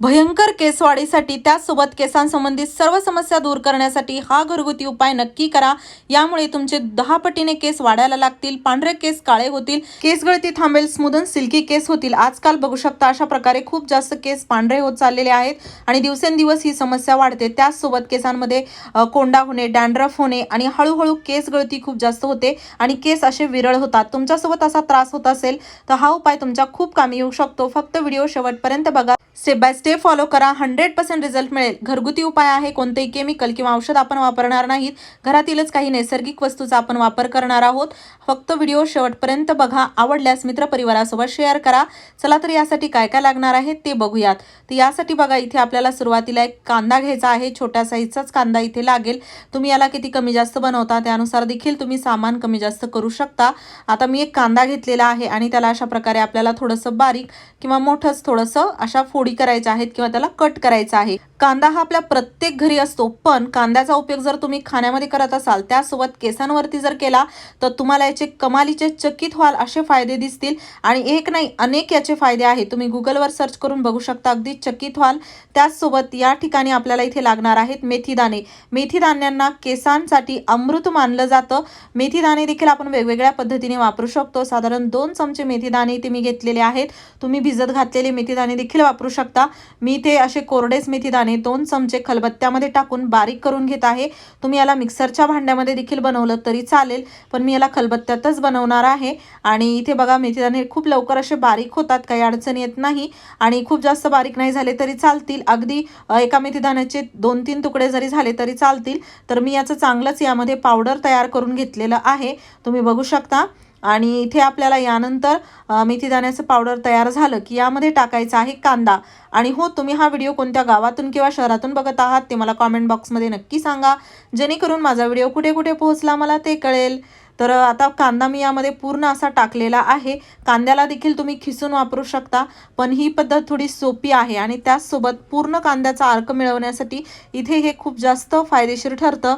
भयंकर केसवाढीसाठी त्याचसोबत केसांसंबंधित सर्व समस्या दूर करण्यासाठी हा घरगुती उपाय नक्की करा. यामुळे तुमचे दहा पटीने केस वाढायला लागतील पांढरे केस काळे होतील केस गळती थांबेल स्मूदन सिल्की केस होतील. आजकाल बघू शकता अशा प्रकारे खूप जास्त केस पांढरे होत चाललेले आहेत आणि दिवसेंदिवस ही समस्या वाढते. त्याचसोबत केसांमध्ये कोंडा होणे डॅन्ड्रफ होणे आणि हळूहळू केस गळती खूप जास्त होते आणि केस असे विरळ होतात. तुमच्यासोबत असा त्रास होत असेल तर हा उपाय तुमच्या खूप कामी येऊ शकतो. फक्त व्हिडिओ शेवटपर्यंत बघा. स्टेप बाय स्टेप ते फॉलो करा. हंड्रेड पर्सेंट रिझल्ट मिळेल. घरगुती उपाय आहे कोणतेही केमिकल किंवा औषध आपण वापरणार नाहीत. घरातीलच काही नैसर्गिक वस्तूचा आपण वापर करणार आहोत. फक्त व्हिडिओ शेवटपर्यंत बघा. आवडल्यास मित्रपरिवारासोबत शेअर करा. चला तर यासाठी काय काय लागणार आहे ते बघूयात. तर यासाठी बघा इथे आपल्याला सुरुवातीला एक कांदा घ्यायचा आहे. छोट्या साईजचाच कांदा इथे लागेल. तुम्ही याला किती कमी जास्त बनवता त्यानुसार देखील तुम्ही सामान कमी जास्त करू शकता. आता मी एक कांदा घेतलेला आहे आणि त्याला अशा प्रकारे आपल्याला थोडंसं बारीक किंवा मोठंच थोडंसं अशा फोडी करायच्या आहेत किंवा त्याला कट करायचा आहे. कांदा हा आपल्या प्रत्येक घरी असतो पण कांद्याचा उपयोग जर तुम्ही खाण्यामध्ये करत असाल त्यासोबत केसांवरती जर केला तर तुम्हाला याचे कमालीचे चकित व्हाल असे फायदे दिसतील. आणि एक नाही अनेक याचे फायदे आहेत. तुम्ही गुगलवर सर्च करून बघू शकता अगदी चकित व्हाल. त्याचसोबत या ठिकाणी आपल्याला इथे लागणार आहेत मेथीदाणे मेथीदाण्यांना केसांसाठी अमृत मानलं जातं. मेथीदाणे देखील आपण वेगवेगळ्या पद्धतीने वापरू शकतो. साधारण दोन चमचे मेथीदाणे इथे मी घेतलेले आहेत. तुम्ही भिजत घातलेले मेथीदाणे देखील वापरू शकता. मी इथे असे कोरडेच मेथी दाणे दोन चमचे खलबत्त्यामध्ये टाकून बारीक करून घेत आहे. तुम्ही याला मिक्सरच्या भांड्यामध्ये देखील बनवलं तरी चालेल पण मी याला खलबत्त्यातच बनवणार आहे. आणि इथे बघा मेथी दाणे खूप लवकर असे बारीक होतात काही अडचण येत नाही. आणि खूप जास्त बारीक नाही झाले तरी चालतील. अगदी एका मेथी दाण्याचे दोन तीन तुकडे जरी झाले तरी चालतील. तर मी याचं चांगलंच यामध्ये पावडर तयार करून घेतलेलं आहे. तुम्ही बघू शकता. आणि इथे आपल्याला यानंतर मेथी दाण्याचं पावडर तयार झालं की यामध्ये टाकायचं आहे कांदा. आणि हो तुम्ही हा व्हिडिओ कोणत्या गावातून किंवा शहरातून बघत आहात ते मला कॉमेंट बॉक्समध्ये नक्की सांगा. जेणेकरून माझा व्हिडिओ कुठे कुठे पोहोचला मला ते कळेल. तर आता कांदा मी यामध्ये पूर्ण असा टाकलेला आहे. कांद्याला देखील तुम्ही खिसून वापरू शकता पण ही पद्धत थोडी सोपी आहे आणि त्याचसोबत पूर्ण कांद्याचा अर्क मिळवण्यासाठी इथे हे खूप जास्त फायदेशीर ठरतं.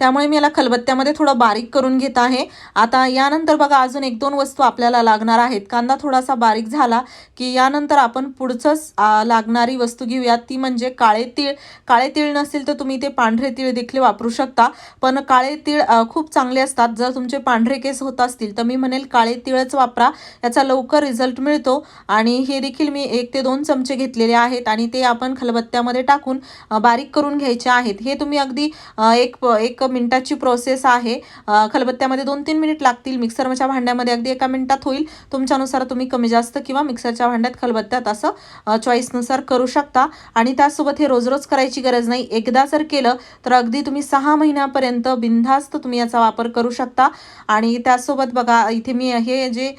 त्यामुळे मी याला खलबत्त्यामध्ये थोडं बारीक करून घेत आहे. आता यानंतर बघा अजून एक दोन वस्तू आपल्याला लागणार आहेत. कांदा थोडासा बारीक झाला की यानंतर आपण पुढचंच लागणारी वस्तू घेऊयात ती म्हणजे काळे तीळ. काळे तीळ नसेल तर तुम्ही ते पांढरे तीळ देखील वापरू शकता. पण काळे तीळ खूप चांगले असतात. जर तुमचे पांढरे केस होत असतील तर मी म्हणेल काळे तीळच वापरा. याचा लवकर रिझल्ट मिळतो. आणि हे देखील मी एक ते दोन चमचे घेतलेले आहेत आणि ते आपण खलबत्त्यामध्ये टाकून बारीक करून घ्यायचे आहेत. हे तुम्ही अगदी एक एक मिनिटाची प्रोसेस आहे. खलबत्त्यामध्ये दोन तीन मिनिट लागतील. मिक्सरच्या भांड्यामध्ये अगदी एका मिनिटात होईल. तुमच्यानुसार तुम्ही कमी जास्त किंवा मिक्सरच्या भांड्यात खलबत्त्यात असं चॉईसनुसार करू शकता. आणि त्यासोबत हे रोज रोज करायची गरज नाही. एकदा जर केलं तर अगदी तुम्ही सहा महिन्यापर्यंत बिनधास्त तुम्ही याचा वापर करू शकता. आणि त्यासोबत बघा इथे मी हे जे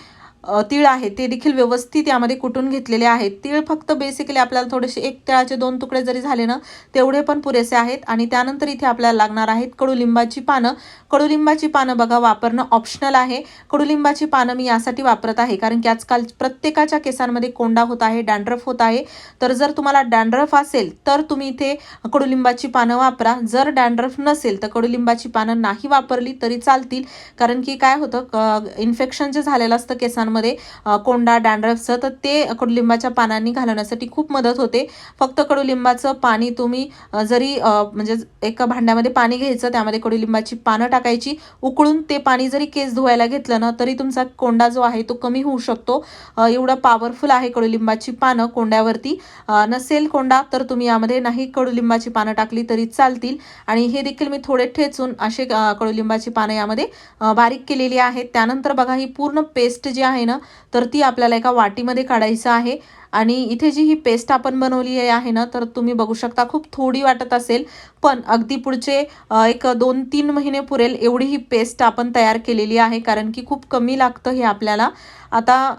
तीळ आहे ते देखील व्यवस्थित यामध्ये कुटून घेतलेले आहेत. तीळ फक्त बेसिकली आपल्याला थोडेसे एक तिळाचे दोन तुकडे जरी झाले ना तेवढे पण पुरेसे आहेत. आणि त्यानंतर इथे आपल्याला लागणार आहेत कडुलिंबाची पानं. कडुलिंबाची पानं बघा वापरणं ऑप्शनल आहे. कडुलिंबाची पानं मी यासाठी वापरत आहे कारण की आजकाल प्रत्येकाच्या केसांमध्ये कोंडा होत आहे डॅन्ड्रफ होत आहे. तर जर तुम्हाला डॅन्ड्रफ असेल तर तुम्ही इथे कडुलिंबाची पानं वापरा. जर डॅन्ड्रफ नसेल तर कडुलिंबाची पानं नाही वापरली तरी चालतील. कारण की काय होतं इन्फेक्शन जे झालेलं असतं केसांमध्ये केसांमध्ये कोंडा डॅन्ड्रफचं तर ते कडुलिंबाच्या पानांनी घालवण्यासाठी खूप मदत होते. फक्त कडुलिंबाचं पाणी तुम्ही जरी म्हणजे एका भांड्यामध्ये पाणी घ्यायचं त्यामध्ये कडुलिंबाची पानं टाकायची उकळून ते पाणी जरी केस धुवायला घेतलं ना तरी तुमचा कोंडा जो आहे तो कमी होऊ शकतो. एवढा एवढं पॉवरफुल आहे कडुलिंबाची पानं कोंड्यावरती. नसेल कोंडा तर तुम्ही यामध्ये नाही कडुलिंबाची पानं टाकली तरी चालतील. आणि हे देखील मी थोडे ठेचून असे कडुलिंबाची पानं यामध्ये बारीक केलेली आहेत. त्यानंतर बघा ही पूर्ण पेस्ट जी आहे ना तर ती आपल्याला एका वाटीमध्ये काढायचं आहे. आणि इथे जी ही पेस्ट आपण बनवली आहे ना तर तुम्ही बघू शकता खूप थोडी वाटत असेल पण अगदी पुढचे एक दोन तीन महिने पुरेल एवढी ही पेस्ट आपण तयार केलेली आहे कारण की खूप कमी लागतं हे आपल्याला. आता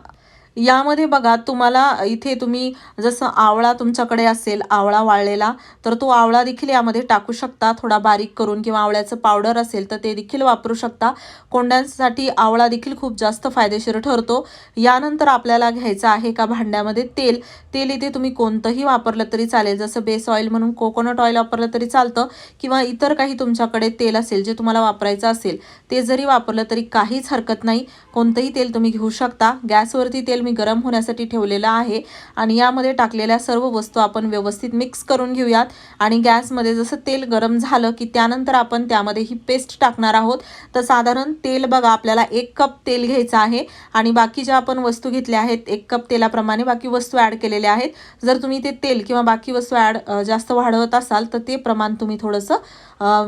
यामध्ये बघा तुम्हाला इथे तुम्ही जसं आवळा तुमच्याकडे असेल आवळा वाळलेला तर तो आवळा देखील यामध्ये टाकू शकता. थोडा बारीक करून किंवा आवळ्याचं पावडर असेल तर ते देखील वापरू शकता. कोंड्यांसाठी आवळा देखील खूप जास्त फायदेशीर ठरतो. यानंतर आपल्याला घ्यायचं आहे का भांड्यामध्ये तेल? तेल इथे तुम्ही कोणतंही वापरलं तरी चालेल. जसं बेस ऑइल म्हणून कोकोनट ऑइल वापरलं तरी चालतं. किंवा इतर काही तुमच्याकडे तेल असेल जे तुम्हाला वापरायचं असेल ते जरी वापरलं तरी काहीच हरकत नाही. कोणतंही तेल तुम्ही घेऊ शकता. गॅसवरती तेल मी गरम होण्यासाठी ठेवलेलं आहे आणि यामध्ये टाकलेल्या सर्व वस्तू आपण व्यवस्थित मिक्स करून घेऊयात. आणि गॅसमध्ये जसं तेल गरम झालं की त्यानंतर आपण त्यामध्ये ही पेस्ट टाकणार आहोत. तर साधारण तेल बघा आपल्याला एक कप तेल घ्यायचं आहे आणि बाकी ज्या आपण वस्तू घेतल्या आहेत एक कप तेलाप्रमाणे बाकी वस्तू ॲड केलेल्या आहेत. जर तुम्ही ते तेल किंवा बाकी वस्तू ॲड जास्त वाढवत असाल तर ते प्रमाण तुम्ही थोडंसं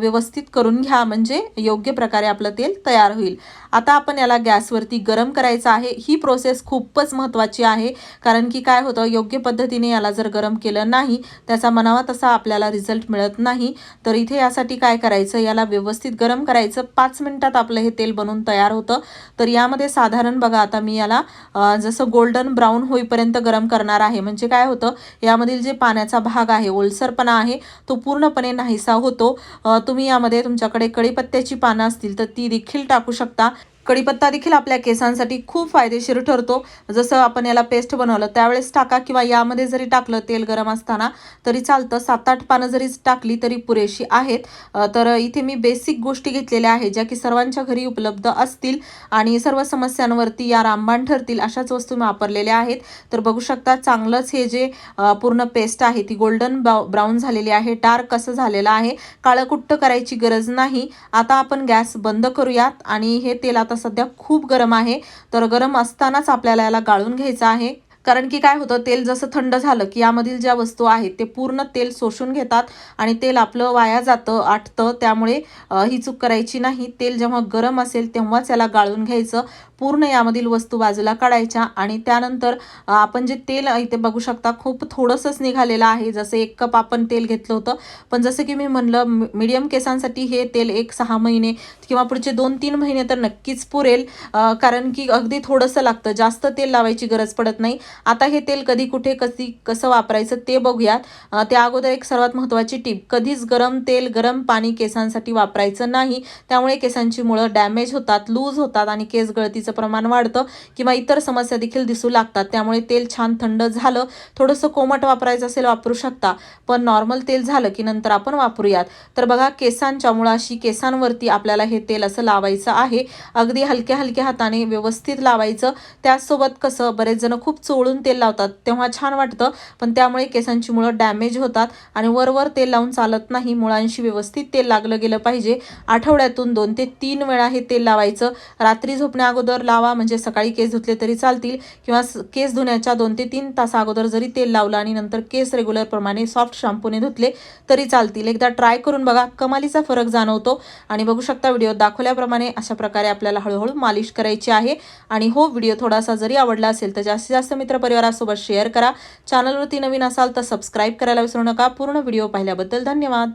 व्यवस्थित करून घ्या. म्हणजे योग्य प्रकारे आपलं तेल तयार होईल. आता आपण याला गॅसवरती गरम करायचं आहे. ही प्रोसेस खूपच महत्त्वाची आहे. कारण की काय होतं योग्य पद्धतीने याला जर गरम केलं नाही त्याचा मनावा तसा आपल्याला रिझल्ट मिळत नाही. तर इथे यासाठी काय करायचं याला व्यवस्थित गरम करायचं. पाच मिनिटात आपलं हे तेल बनवून तयार होतं. तर यामध्ये साधारण बघा आता मी याला जसं गोल्डन ब्राऊन होईपर्यंत गरम करणार आहे. म्हणजे काय होतं यामधील जे पाण्याचा भाग आहे ओलसरपणा आहे तो पूर्णपणे नाहीसा होतो. तुम्ही यामध्ये तुमच्याकडे कढीपत्त्याची पानं असतील तर ती देखील टाकू शकता. कढीपत्ता देखील आपल्या केसांसाठी खूप फायदेशीर ठरतो. जसं आपण याला पेस्ट बनवलं त्यावेळेस टाका किंवा यामध्ये जरी टाकलं तेल गरम असताना तरी चालतं. सात आठ पानं जरी टाकली तरी पुरेशी आहेत. तर इथे मी बेसिक गोष्टी घेतलेल्या आहेत ज्या की सर्वांच्या घरी उपलब्ध असतील आणि सर्व समस्यांवरती या रामबाण ठरतील अशाच वस्तू मी वापरलेल्या आहेत. तर बघू शकता चांगलंच हे जे पूर्ण पेस्ट आहे ती गोल्डन ब्राऊन झालेली आहे डार्क असं झालेलं आहे. काळकुट्ट करायची गरज नाही. आता आपण गॅस बंद करूयात आणि हे तेल आता सध्या खूप गरम आहे. तर गरम असतानाच आपल्याला याला गाळून घ्यायचं आहे. कारण की काय होतं तेल जसं थंड झालं की यामधील ज्या वस्तू आहेत ते पूर्ण तेल शोषून घेतात आणि तेल आपलं वाया जातं आटतं. त्यामुळे ही चूक करायची नाही. तेल जेव्हा गरम असेल तेव्हाच याला गाळून घ्यायचं. पूर्ण यामधील वस्तू बाजूला काढायच्या आणि त्यानंतर आपण जे तेल इथे बघू शकता खूप थोडंसंच निघालेलं आहे. जसं एक कप आपण तेल घेतलं होतं. पण जसं की मी म्हणलं मीडियम केसांसाठी हे तेल एक सहा महिने किंवा पुढचे दोन तीन महिने तर नक्कीच पुरेल कारण की अगदी थोडंसं लागतं. जास्त तेल लावायची गरज पडत नाही. आता हे तेल कधी कुठे कधी कसं वापरायचं ते बघूयात. त्या अगोदर एक सर्वात महत्त्वाची टीप कधीच गरम तेल गरम पाणी केसांसाठी वापरायचं नाही. त्यामुळे केसांची मुळं डॅमेज होतात लूज होतात आणि केस गळतीचं प्रमाण वाढतं किंवा इतर समस्या देखील दिसू लागतात. त्यामुळे तेल छान थंड झालं थोडंसं कोमट वापरायचं असेल वापरू शकता पण नॉर्मल तेल झालं की नंतर आपण वापरूयात. तर बघा केसांच्या मुळाशी केसांवरती आपल्याला हे तेल असं लावायचं आहे. अगदी हलक्या हलक्या हाताने व्यवस्थित लावायचं. त्याचसोबत कसं बरेच जण खूप चोळून तेल लावतात तेव्हा छान वाटतं पण त्यामुळे केसांची मुळं डॅमेज होतात आणि वरवर तेल लावून चालत नाही. मुळांशी व्यवस्थित तेल लागलं गेलं पाहिजे. आठवड्यातून दोन ते तीन वेळा हे तेल लावायचं. रात्री झोपण्या अगोदर लावा म्हणजे सकाळी केस धुतले तरी चालतील किंवा केस धुण्याच्या दोन ते तीन तासा अगोदर जरी तेल लावलं आणि नंतर केस रेग्युलरप्रमाणे सॉफ्ट शॅम्पूने धुतले तरी चालतील. एकदा ट्राय करून बघा कमालीचा फरक जाणवतो आणि बघू शकता व्हिडिओ दाखवल्याप्रमाणे अशा प्रकारे आपल्याला हळूहळू मालिश करायची आहे. आणि हो व्हिडिओ थोडासा जरी आवडला असेल तर जास्तीत जास्त मित्रपरिवारासोबत शेअर करा. चॅनलवरती नवीन असाल तर सबस्क्राईब करायला विसरू नका. पूर्ण व्हिडिओ पाहिल्याबद्दल धन्यवाद.